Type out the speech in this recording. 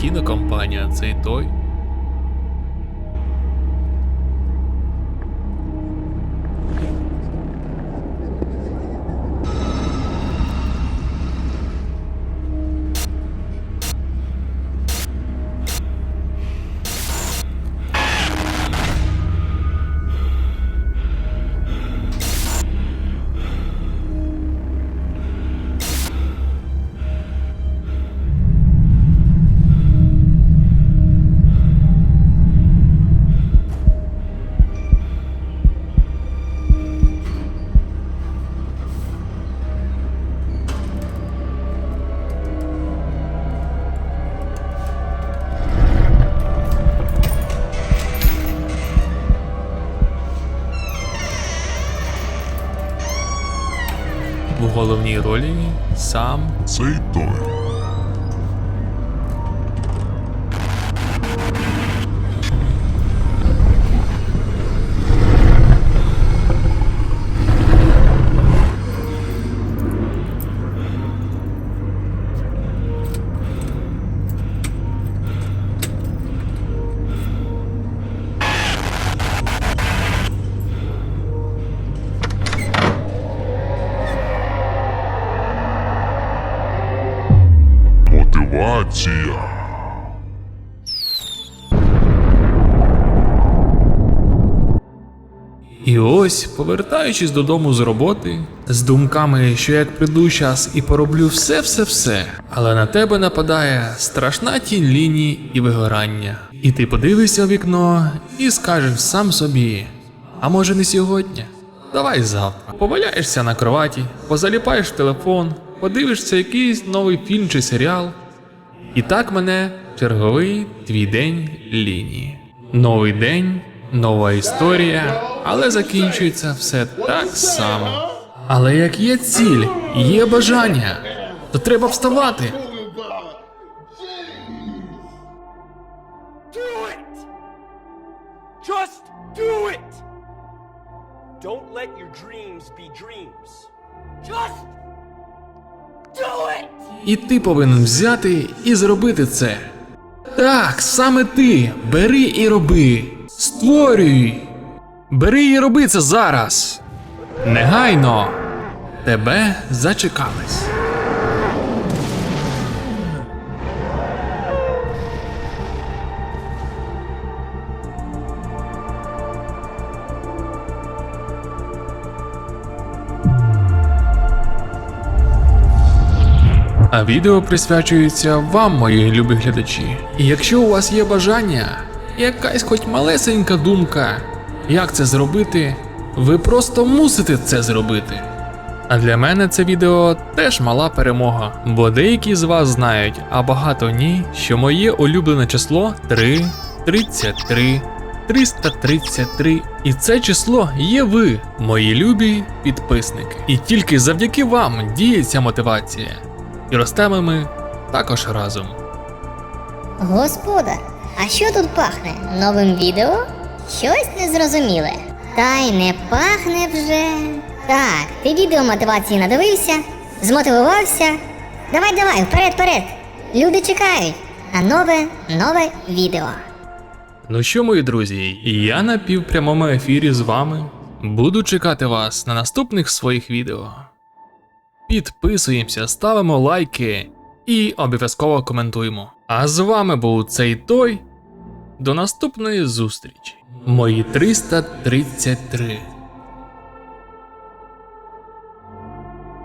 кінокомпанія цей той. В головній ролі сам Цей той. Мотивація. І ось, повертаючись додому з роботи, з думками, що як прийду час і пороблю все-все-все, але на тебе нападає страшна тінь лінії і вигорання. І ти подивишся в вікно і скажеш сам собі: а може не сьогодні? Давай завтра. Поваляєшся на кроваті, позаліпаєш телефон, подивишся якийсь новий фільм чи серіал. І так мене черговий твій день лінії. Новий день, нова історія, але закінчується все так само. Але як є ціль, є бажання, то треба вставати. Just do it! Don't let your dreams be dreams. Just! І ти повинен взяти і зробити це. Так, саме ти. Бери і роби. Створюй. Бери і роби це зараз. Негайно. Тебе зачекались. А відео присвячується вам, мої любі глядачі. І якщо у вас є бажання, якась хоч малесенька думка, як це зробити, ви просто мусите це зробити. А для мене це відео теж мала перемога, бо деякі з вас знають, а багато ні, що моє улюблене число 3, 33, 333. І це число є ви, мої любі підписники. І тільки завдяки вам діється мотивація. І ростемо ми також разом. Господар, а що тут пахне? Новим відео? Щось незрозуміле. Та й не пахне вже. Так, ти відео мотивації надивився, змотивувався. Давай, давай, вперед, вперед. Люди чекають. А нове, нове відео. Ну що, мої друзі, я на півпрямому ефірі з вами. Буду чекати вас на наступних своїх відео. Підписуємося, ставимо лайки і обов'язково коментуємо. А з вами був цей той. До наступної зустрічі. Мої 333.